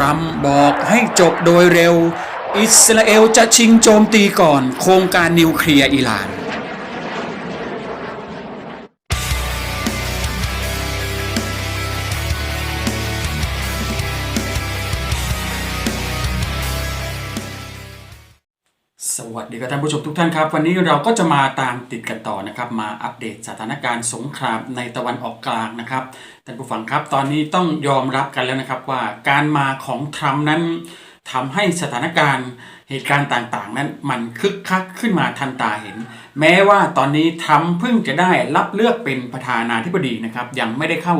รัมป์บอกให้จบโดยเร็ว อิสราเอลจะชิงโจมตีก่อน โครงการนิวเคลียร์อิหร่าน ดีครับท่านผู้ชมทุกท่านครับ วันนี้เราก็จะมาตามติดกันต่อนะครับ มาอัปเดตสถานการณ์สงครามในตะวันออกกลางนะครับท่านผู้ฟังครับ ตอนนี้ต้องยอมรับกันแล้วนะครับว่าการมาของทรัมป์นั้นทำให้สถานการณ์เหตุการณ์ต่างๆ นั้นมันคึกคักขึ้นมาทันตาเห็น แม้ว่าตอนนี้ทรัมป์เพิ่งจะได้รับเลือกเป็นประธานาธิบดีนะครับยังไม่ได้เข้า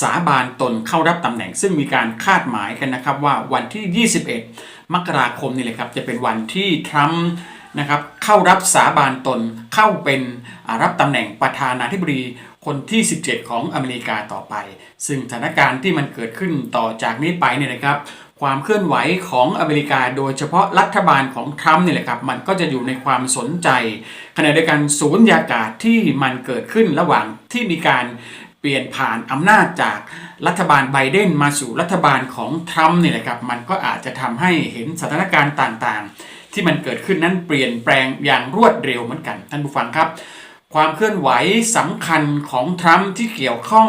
สาบานตนเข้ารับตำแหน่ง ซึ่งมีการคาดหมายกันนะครับว่าวันที่ 21 มกราคมนี่แหละครับจะเป็นวันที่ทรัมป์ นะครับเข้ารับสาบานตนเข้าเป็นรับตำแหน่งประธานาธิบดีคนที่ 17 ของอเมริกาต่อไป ซึ่งสถานการณ์ที่มันเกิดขึ้นต่อจากนี้ไปเนี่ยนะครับ ความเคลื่อนไหวของอเมริกาโดยเฉพาะรัฐบาลของทรัมป์นี่แหละครับ มันก็จะอยู่ในความสนใจขณะเดียวกันศูนยากาศที่มันเกิดขึ้นระหว่างที่มีการเปลี่ยนผ่านอำนาจจากรัฐบาลไบเดนมาสู่รัฐบาลของทรัมป์เนี่ยแหละครับ มันก็อาจจะทำให้เห็นสถานการณ์ต่างๆ ที่มันเกิดขึ้นนั้นเปลี่ยนแปลงอย่างรวดเร็วเหมือนกันท่านผู้ฟังครับ ความเคลื่อนไหวสำคัญของทรัมป์ที่เกี่ยวข้อง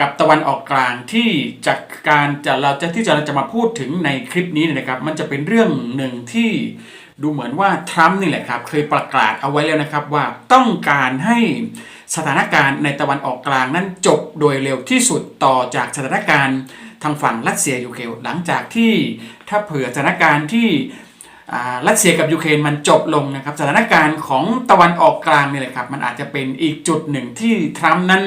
กับตะวันออกกลางที่จากการจะเราจะที่จะเราจะมาพูดถึงในคลิปนี้นะครับ มันจะเป็นเรื่องหนึ่งที่ดูเหมือนว่าทรัมป์นี่แหละครับเคยประกาศเอาไว้แล้วนะครับว่าต้องการให้สถานการณ์ในตะวันออกกลางนั้นจบโดยเร็วที่สุดต่อจากสถานการณ์ทางฝั่งรัสเซียยูเครนหลังจากที่ถ้าเผื่อสถานการณ์ที่ รัสเซียกับยูเครนมันจบลงนะครับสถานการณ์ของตะวันออกกลางนี่แหละครับมันอาจจะเป็นอีกจุดหนึ่งที่ทรัมป์นั้น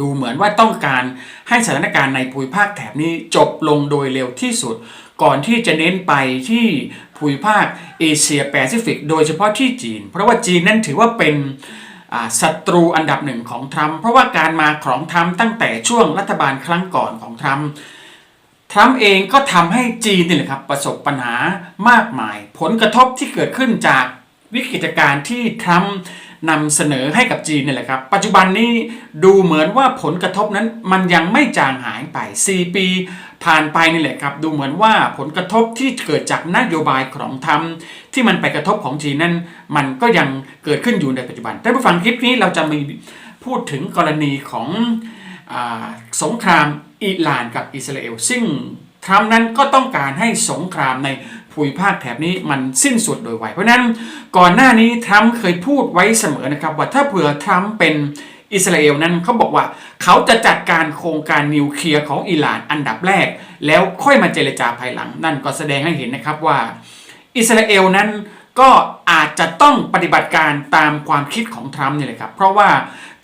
ดูเหมือนว่าต้องการให้สถานการณ์ในภูมิภาคแถบนี้จบลงโดยเร็วที่สุด ก่อนที่จะเน้นไปที่ภูมิภาคเอเชียแปซิฟิกโดยเฉพาะที่จีน เพราะว่าจีนนั้นถือว่าเป็นอ่าศัตรูอันดับหนึ่งของทรัมป์เพราะว่าการมาของทรัมป์ตั้งแต่ช่วงรัฐบาลครั้งก่อนของทรัมป์ ทรัมป์เองก็ทำให้จีนนี่แหละครับประสบปัญหามากมาย ผลกระทบที่เกิดขึ้นจากวิกฤตการณ์ที่ทรัมป์นำเสนอให้กับจีนนี่แหละครับ ปัจจุบันนี้ดูเหมือนว่าผลกระทบนั้นมันยังไม่จางหายไป 4 ปีผ่านไปนี่แหละครับ ดูเหมือนว่าผลกระทบที่เกิดจากนโยบายของทรัมป์ที่มันไปกระทบของจีนนั้น มันก็ยังเกิดขึ้นอยู่ในปัจจุบันท่านผู้ฟังคลิปนี้เราจะมีพูดถึงกรณีของอสงคราม อิหร่านกับอิสราเอล ซึ่งทรัมป์นั้นก็ต้องการให้สงครามในภูมิภาคแถบนี้มันสิ้นสุดโดยไว เพราะนั้นก่อนหน้านี้ทรัมป์เคยพูดไว้เสมอนะครับว่าถ้าเผื่อทรัมป์เป็นอิสราเอลนั้นเขาบอกว่าเขาจะจัดการโครงการนิวเคลียร์ของอิหร่านอันดับแรก แล้วค่อยมาเจรจาภายหลัง นั่นก็แสดงให้เห็นนะครับว่า อิสราเอลนั้นก็อาจจะต้องปฏิบัติการตามความคิดของทรัมป์นี่แหละครับ เพราะว่า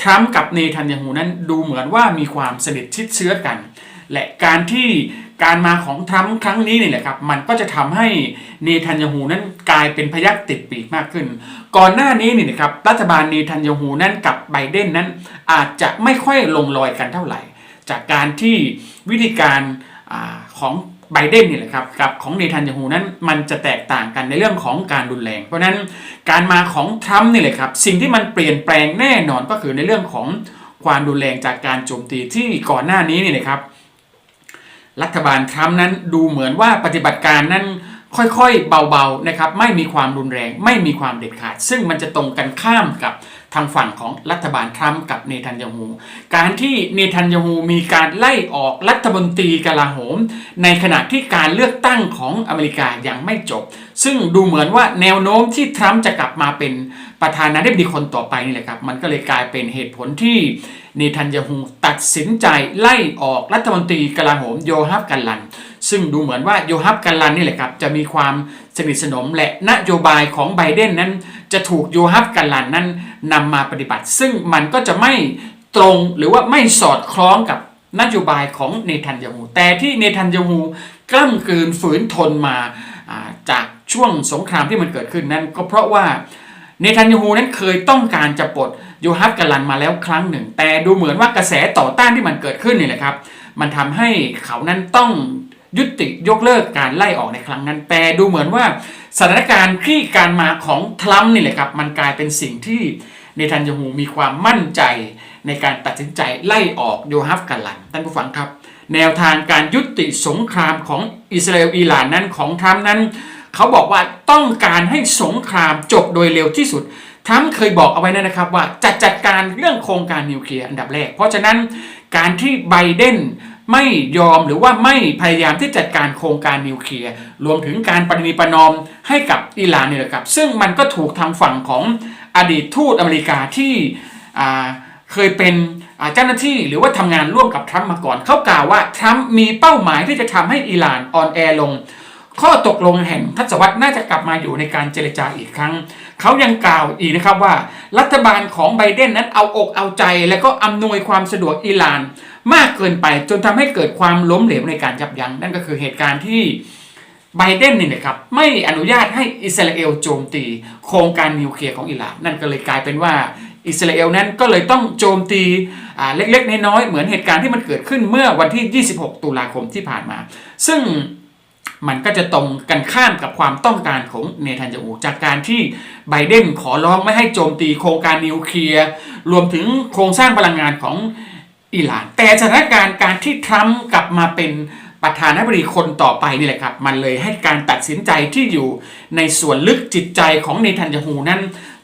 ทรัมป์กับเนทันยาฮูนั้นดูเหมือนว่ามีความสนิทชิดเชื้อกัน และการที่การมาของทรัมป์ครั้งนี้นี่แหละครับ มันก็จะทำให้เนทันยาฮูนั้นกลายเป็นพยักติดปีกมากขึ้น ก่อนหน้านี้นี่นะครับรัฐบาลเนทันยาฮูนั้นกับไบเดนนั้น อาจจะไม่ค่อยลงรอยกันเท่าไหร่ จากการที่วิธีการอของ ไบเดนนี่แหละครับกับของเนทันยาฮูนั้นมันจะแตกต่างกันในเรื่องของการรุนแรง เพราะฉะนั้นการมาของทรัมป์นี่แหละครับสิ่งที่มันเปลี่ยนแปลงแน่นอนก็คือในเรื่องของความรุนแรงจากการโจมตีที่ก่อนหน้านี้นี่นะครับรัฐบาลทรัมป์นั้นดูเหมือนว่าปฏิบัติการนั้นค่อยๆ เบาๆนะครับไม่มีความรุนแรงไม่มีความเด็ดขาด ซึ่งมันจะตรงกันข้ามกับ ทางฝั่งของรัฐบาลทรัมป์กับเนทันยาฮูการที่เนทันยาฮูมีการไล่ออกรัฐมนตรีกลาโหม ในขณะที่การเลือกตั้งของอเมริกายังไม่จบ ซึ่งดูเหมือนว่าแนวโน้มที่ทรัมป์จะกลับมาเป็นประธานาธิบดีคนต่อไปนี่แหละครับมันก็เลยกลายเป็นเหตุผลที่เนทันยาฮูตัดสินใจไล่ออกรัฐมนตรีกลาโหมโยฮับกันลัน ซึ่งดูเหมือนว่าโยฮับกันลันนี่แหละครับจะมีความสนิทสนมและนโยบายของไบเดนนั้น จะถูกโยฮับกันลันนั้นนำมาปฏิบัติ ซึ่งมันก็จะไม่ตรงหรือว่าไม่สอดคล้องกับนโยบายของเนทันยาฮูแต่ที่เนทันยาฮูกล้ำกลืนฝืนทนมาจากช่วงสงครามที่มันเกิดขึ้นนั้น ก็เพราะว่าเนทันยาฮูนั้นเคยต้องการจะปลดโยฮับกันลันมาแล้วครั้งหนึ่ง แต่ดูเหมือนว่ากระแสต่อต้านที่มันเกิดขึ้นนี่แหละครับ มันทำให้เขานั้นต้อง ยุติยกเลิกการไล่ออกในครั้งนั้น แต่ดูเหมือนว่าสถานการณ์ที่การมาของทรัมป์นี่แหละครับมันกลายเป็นสิ่งที่เนทันยาฮูมีความมั่นใจในการตัดสินใจไล่ออกโยฮับกันหลันท่านผู้ฟังครับ แนวทางการยุติสงครามของอิสราเอลอิหร่านนั้นของทรัมป์นั้น เขาบอกว่าต้องการให้สงครามจบโดยเร็วที่สุดทรัมป์เคยบอกเอาไว้นะครับว่าจะจัดการเรื่องโครงการนิวเคลียร์อันดับแรก เพราะฉะนั้นการที่ไบเดน ไม่ยอมหรือว่าไม่พยายามที่จัดการโครงการนิวเคลียร์รวมถึงการปฏินิประนอมให้กับอิหร่านนี่แหละครับ ซึ่งมันก็ถูกทางฝั่งของอดีตทูตอเมริกาที่เคยเป็นเจ้าหน้าที่หรือว่าทำงานร่วมกับทรัมป์มาก่อนเขากล่าวว่าทรัมป์มีเป้าหมายที่จะทำให้อิหร่านอ่อนแอลง ข้อตกลงแห่งทศวรรษน่าจะกลับมาอยู่ในการเจรจาอีกครั้ง เขายังกล่าวอีกนะครับว่า รัฐบาลของไบเดนนั้นเอาอกเอาใจ และก็อำนวยความสะดวกอิหร่าน มากเกินไปจนทำให้เกิดความล้มเหลวในการยับยัง้งนั่นก็คือเหตุการณ์ที่ไบเดนนี่นะครับไม่อนุญาตให้อิสราเอลโจมตี โครงการนิวเคลียร์ของอิหร่านนั่นก็เลยกลายเป็นว่าอิสราเอลนั้นก็เลยต้องโจมตีเล็กๆน้อยๆเหมือนเหตุการณ์ที่มันเกิดขึ้นเมื่อวันที่ 26 ตุลาคมที่ผ่านมา ซึ่งมันก็จะตรงกันข้ามกับความต้องการของเนทันยาฮูจากการที่ไบเดนขอร้องไม่ให้โจมตีโครงการนิวเคลียร์รวมถึงโครงสร้างพลังงานของ อิหร่าน แต่สถานการณ์การที่ทรัมป์กลับมาเป็นประธานาธิบดีคนต่อไปนี่แหละครับ มันเลยให้การตัดสินใจที่อยู่ในส่วนลึกจิตใจของเนทันยาฮูนั้น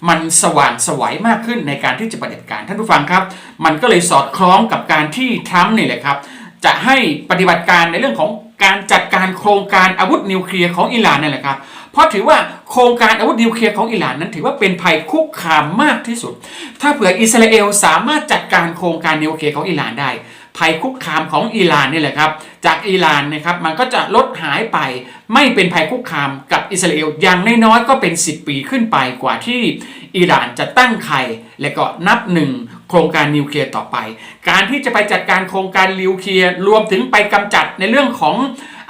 มันสว่างสวัยมากขึ้นในการที่จะปฏิบัติการท่านผู้ฟังครับ มันก็เลยสอดคล้องกับการที่ทรัมป์นี่แหละครับ จะให้ปฏิบัติการในเรื่องของการจัดการโครงการอาวุธนิวเคลียร์ของอิหร่านนั่แหละครับ เพราะถือว่าโครงการอาวุธนิวเคลียร์ของอิหร่านนั้นถือว่าเป็นภัยคุกคามมากที่สุด ถ้าเผื่ออิสราเอลสามารถจัดการโครงการนิวเคลียร์ของอิหร่านได้ ภัยคุกคามของอิหร่านนี่แหละครับ จากอิหร่านนะครับมันก็จะลดหายไป ไม่เป็นภัยคุกคามกับอิสราเอลอย่างน้อยๆก็เป็น 10 ปีขึ้นไปกว่าที่อิหร่านจะตั้งไข่และก็นับหนึ่งโครงการนิวเคลียร์ต่อไป การที่จะไปจัดการโครงการนิวเคลียร์รวมถึงไปกำจัดในเรื่องของ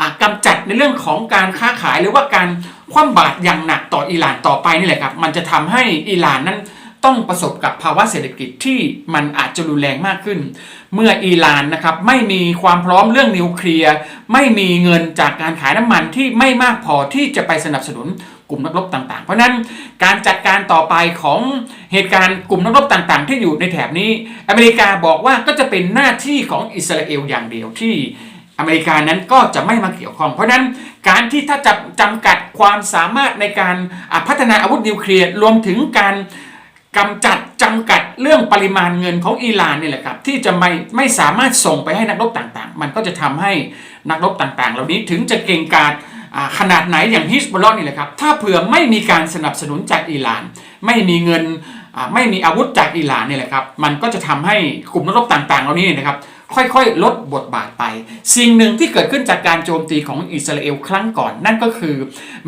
อะกำจัดในเรื่องของการค้าขายหรือว่าการ คว่ำบาตรอย่างหนักต่ออิหร่านต่อไปนี่แหละครับ มันจะทำให้อิหร่านนั้นต้องประสบกับภาวะเศรษฐกิจที่มันอาจจะรุนแรงมากขึ้น เมื่ออิหร่านนะครับไม่มีความพร้อมเรื่องนิวเคลียร์ไม่มีเงินจากการขายน้ำมันที่ไม่มากพอที่จะไปสนับสนุนกลุ่มนักรบต่างๆ เพราะฉะนั้นการจัดการต่อไปของเหตุการณ์กลุ่มนักรบต่างๆ ที่อยู่ในแถบนี้ อเมริกาบอกว่าก็จะเป็นหน้าที่ของอิสราเอลอย่างเดียวที่ อเมริกานั้นก็จะไม่มาเกี่ยวข้อง เพราะนั้นการที่ถ้าจะจำกัดความสามารถในการพัฒนาอาวุธนิวเคลียร์รวมถึงการกำจัดจำกัดเรื่องปริมาณเงินของอิหร่านนี่แหละครับ ที่จะไม่ไม่สามารถส่งไปให้นักรบต่างๆ มันก็จะทำให้นักรบต่างๆ เหล่านี้ถึงจะเก่งกาจขนาดไหนอย่างฮิสบอลนี่แหละครับ ถ้าเผื่อไม่มีการสนับสนุนจากอิหร่าน ไม่มีเงินไม่มีอาวุธจากอิหร่านนี่แหละครับ มันก็จะทำให้กลุ่มนักรบต่างๆ เหล่านี้นะครับ ค่อยๆ ลดบทบาทไป สิ่งหนึ่งที่เกิดขึ้นจากการโจมตีของอิสราเอลครั้งก่อน นั่นก็คือ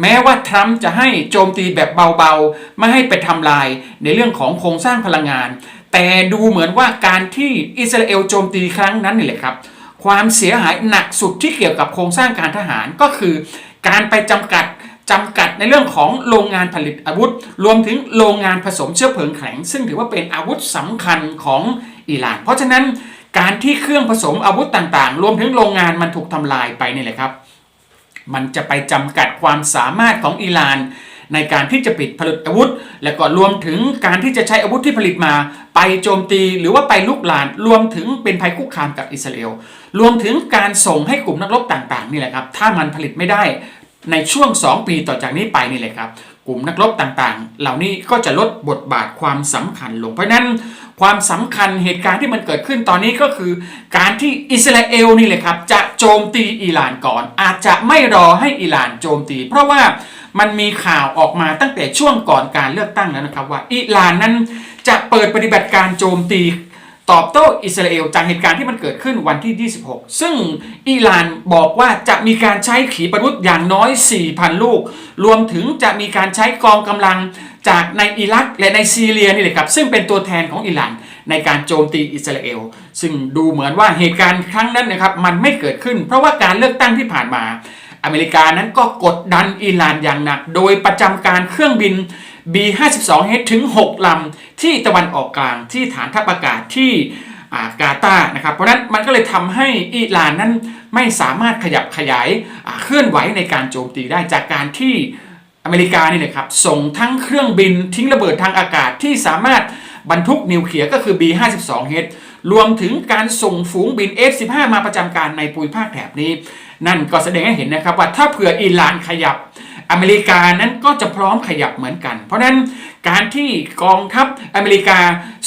แม้ว่าทรัมป์จะให้โจมตีแบบเบาๆ ไม่ให้ไปทำลายในเรื่องของโครงสร้างพลังงาน แต่ดูเหมือนว่าการที่อิสราเอลโจมตีครั้งนั้นนี่แหละครับ ความเสียหายหนักสุดที่เกี่ยวกับโครงสร้างการทหารก็คือ การไปจำกัดจำกัดในเรื่องของโรงงานผลิตอาวุธ รวมถึงโรงงานผสมเชื้อเพลิงแข็ง ซึ่งถือว่าเป็นอาวุธสำคัญของอิหร่าน เพราะฉะนั้น การที่เครื่องผสมอาวุธต่างๆ รวมถึงโรงงานมันถูกทำลายไปนี่แหละครับ มันจะไปจำกัดความสามารถของอิหร่าน ในการที่จะปิดผลิตอาวุธ และก็รวมถึงการที่จะใช้อาวุธที่ผลิตมา ไปโจมตีหรือว่าไปลุกลาน รวมถึงเป็นภัยคุกคามกับอิสราเอล รวมถึงการส่งให้กลุ่มนักรบต่างๆนี่แหละครับ ถ้ามันผลิตไม่ได้ในช่วง 2 ปีต่อจากนี้ไปนี่แหละครับกลุ่มนักรบต่างๆ เหล่านี้ก็จะลดบทบาทความสำคัญลง เพราะฉะนั้น ความสำคัญเหตุการณ์ที่มันเกิดขึ้นตอนนี้ก็คือ การที่อิสราเอลนี่แหละครับ จะโจมตีอิหร่านก่อน อาจจะไม่รอให้อิหร่านโจมตี เพราะว่ามันมีข่าวออกมาตั้งแต่ช่วงก่อนการเลือกตั้งแล้วนะครับ ว่าอิหร่านนั้นจะเปิดปฏิบัติการโจมตีตอบโต้อิสราเอลจากเหตุการณ์ที่มันเกิดขึ้นวันที่ 26 ซึ่งอิหร่านบอกว่าจะมีการใช้ขีปนาวุธอย่างน้อย 4,000 ลูก รวมถึงจะมีการใช้กองกำลัง จากในอิรักและในซีเรียนี่แหละครับซึ่งเป็นตัวแทนของอิหร่านในการโจมตีอิสราเอล ซึ่งดูเหมือนว่าเหตุการณ์ครั้งนั้นนะครับมันไม่เกิดขึ้น เพราะว่าการเลือกตั้งที่ผ่านมา อเมริกานั้นก็กดดันอิหร่านอย่างหนัก โดยประจำการเครื่องบิน B52H ถึง 6 ลำ ที่ตะวันออกกลางที่ฐานทัพอากาศที่ากาตาร์นะครับ เพราะนั้นมันก็เลยทำให้อิหร่านนั้นไม่สามารถขยับขยายเคลื่อนไหวในการโจมตีได้จากการที่ อเมริกานี่นะครับ ส่งทั้งเครื่องบินทิ้งระเบิดทางอากาศที่สามารถบรรทุกนิวเคลียร์ก็คือ B52H รวมถึงการส่งฝูงบิน F-15 มาประจำการในภูมิภาคแถบนี้ นั่นก็แสดงให้เห็นนะครับว่าถ้าเผื่ออิหร่านขยับอเมริกานั้นก็จะพร้อมขยับเหมือนกัน เพราะฉะนั้นการที่กองทัพอเมริกา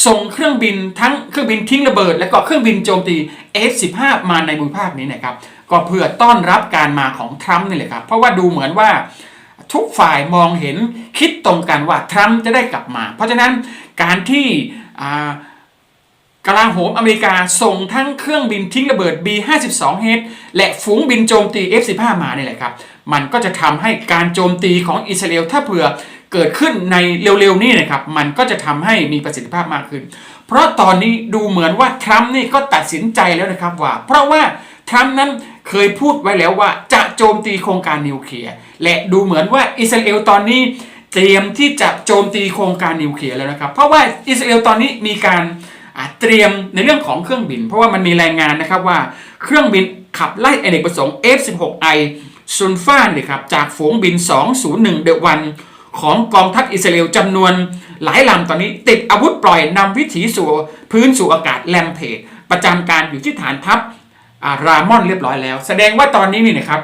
ส่งเครื่องบินทั้งเครื่องบินทิ้งระเบิด และก็เครื่องบินโจมตี F-15 มาในภูมิภาคนี้นะครับ ก็เพื่อต้อนรับการมาของทรัมป์นี่แหละครับ เพราะว่าดูเหมือนว่า ทุกฝ่ายมองเห็นคิดตรงกันว่าทรัมป์จะได้กลับมา เพราะฉะนั้นการที่กลาโหมอเมริกาส่งทั้งเครื่องบินทิ้งระเบิด B-52H และฝูงบินโจมตี F-15 มาเนี่ยแหละครับ มันก็จะทำให้การโจมตีของอิสราเอลถ้าเผื่อเกิดขึ้นในเร็วๆนี้นะครับ มันก็จะทำให้มีประสิทธิภาพมากขึ้น เพราะตอนนี้ดูเหมือนว่าทรัมป์นี่ก็ตัดสินใจแล้วนะครับว่า เพราะว่าทรัมป์นั้นเคยพูดไว้แล้วว่าจะโจมตีโครงการนิวเคลียร์ และดูเหมือนว่าอิสราเอลตอนนี้เตรียมที่จะโจมตีโครงการนิวเคลียร์แล้วนะครับ เพราะว่าอิสราเอลตอนนี้มีการเตรียมในเรื่องของเครื่องบิน เพราะว่ามันมีรายงานนะครับว่าเครื่องบินขับไล่อเนกประสงค์ F-16I ซุนฟ้านี่ยครับจากฝูงบิน 201 เดวัน ของกองทัพอิสราเอลจำนวนหลายลำตอนนี้ติดอาวุธปล่อยนำวิถีสู่พื้นสู่อากาศแลมเพจประจำการอยู่ที่ฐานทัพรามอนเรียบร้อยแล้ว แสดงว่าตอนนี้นี่นะครับ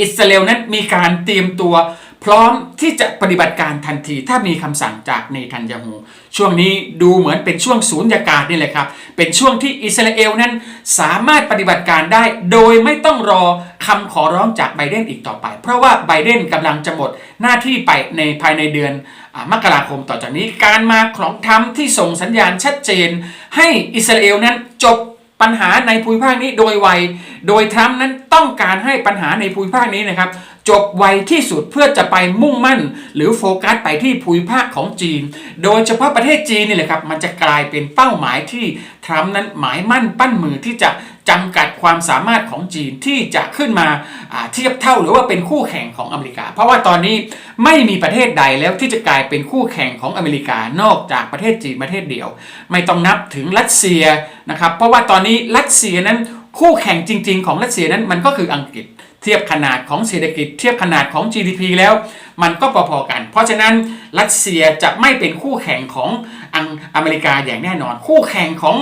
อิสราเอลนั้นมีการเตรียมตัวพร้อมที่จะปฏิบัติการทันทีถ้ามีคำสั่งจากเนทันยาฮูช่วงนี้ดูเหมือนเป็นช่วงศูนยากาศนี่แหละครับ เป็นช่วงที่อิสราเอลนั้นสามารถปฏิบัติการได้ โดยไม่ต้องรอคำขอร้องจากไบเดนอีกต่อไป เพราะว่าไบเดนกำลังจะหมดหน้าที่ไปในภายในเดือนอมกราคมต่อจากนี้การมาของทรัมป์ที่ส่งสัญญาณชัดเจน ให้อิสราเอลนั้นจบ ปัญหาในภูมิภาคนี้โดยไว โดยทรัมป์นั้นต้องการให้ปัญหาในภูมิภาคนี้นะครับ จบไวที่สุดเพื่อจะไปมุ่งมั่น หรือโฟกัสไปที่ภูมิภาคของจีน โดยเฉพาะประเทศจีนนี่แหละครับ มันจะกลายเป็นเป้าหมายที่ทรัมป์นั้นหมายมั่นปั้นมือที่จะจำกัดความสามารถของจีนที่จะขึ้นมาอ่าเทียบเท่าหรือว่าเป็นคู่แข่งของอเมริกา เพราะว่าตอนนี้ไม่มีประเทศใดแล้วที่จะกลายเป็นคู่แข่งของอเมริกานอกจากประเทศจีนประเทศเดียว ไม่ต้องนับถึงรัสเซียนะครับเพราะว่าตอนนี้รัสเซียนั้นคู่แข่งจริง ๆ ของรัสเซียนั้นมันก็คืออังกฤษ เทียบขนาดของเศรษฐกิจเทียบขนาดของ GDP แล้ว มันก็พอๆกัน เพราะฉะนั้นรัสเซียจะไม่เป็นคู่แข่งของอังอเมริกาอย่างแน่นอน คู่แข่งของ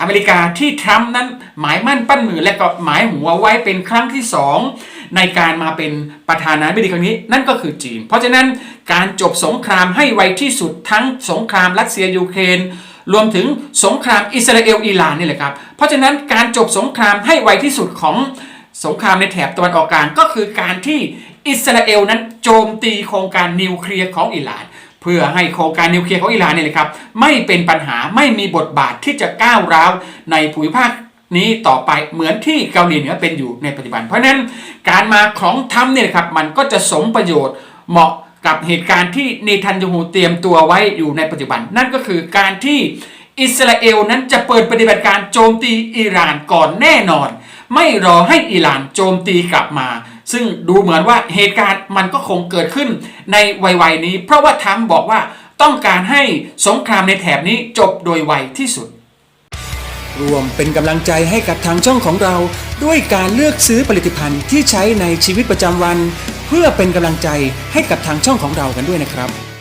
อเมริกาที่ทรัมป์นั้นหมายมั่นปั้นมือและก็หมายหัวไว้เป็นครั้งที่สองในการมาเป็นประธานาธิบดีครั้งนี้นั่นก็คือจีน เพราะฉะนั้นการจบสงครามให้ไวที่สุดทั้งสงครามรัสเซียยูเครนรวมถึงสงครามอิสราเอลอิหร่านนี่แหละครับ เพราะฉะนั้นการจบสงครามให้ไวที่สุดของ สงครามในแถบตะวันออกกลางก็คือการที่อิสราเอลนั้นโจมตีโครงการนิวเคลียร์ของอิหร่าน เพื่อให้โครงการนิวเคลียร์ของอิหร่านเนี่ยนะครับไม่เป็นปัญหาไม่มีบทบาทที่จะก้าวร้าวในภูมิภาคนี้ต่อไปเหมือนที่เกาหลีเหนือเป็นอยู่ในปัจจุบัน เพราะฉะนั้นการมาของทรัมป์เนี่ยครับมันก็จะสมประโยชน์เหมาะกับเหตุการณ์ที่เนทันยาฮูเตรียมตัวไว้อยู่ในปัจจุบัน นั่นก็คือการที่อิสราเอลนั้นจะเปิดปฏิบัติการโจมตีอิหร่านก่อนแน่นอน ไม่รอให้อิหร่านโจมตีกลับมา ซึ่งดูเหมือนว่าเหตุการณ์มันก็คงเกิดขึ้นในวัยๆนี้ เพราะว่าทรัมป์บอกว่าต้องการให้สงครามในแถบนี้จบโดยไวที่สุด รวมเป็นกำลังใจให้กับทางช่องของเรา ด้วยการเลือกซื้อผลิตภัณฑ์ที่ใช้ในชีวิตประจำวัน เพื่อเป็นกำลังใจให้กับทางช่องของเรากันด้วยนะครับ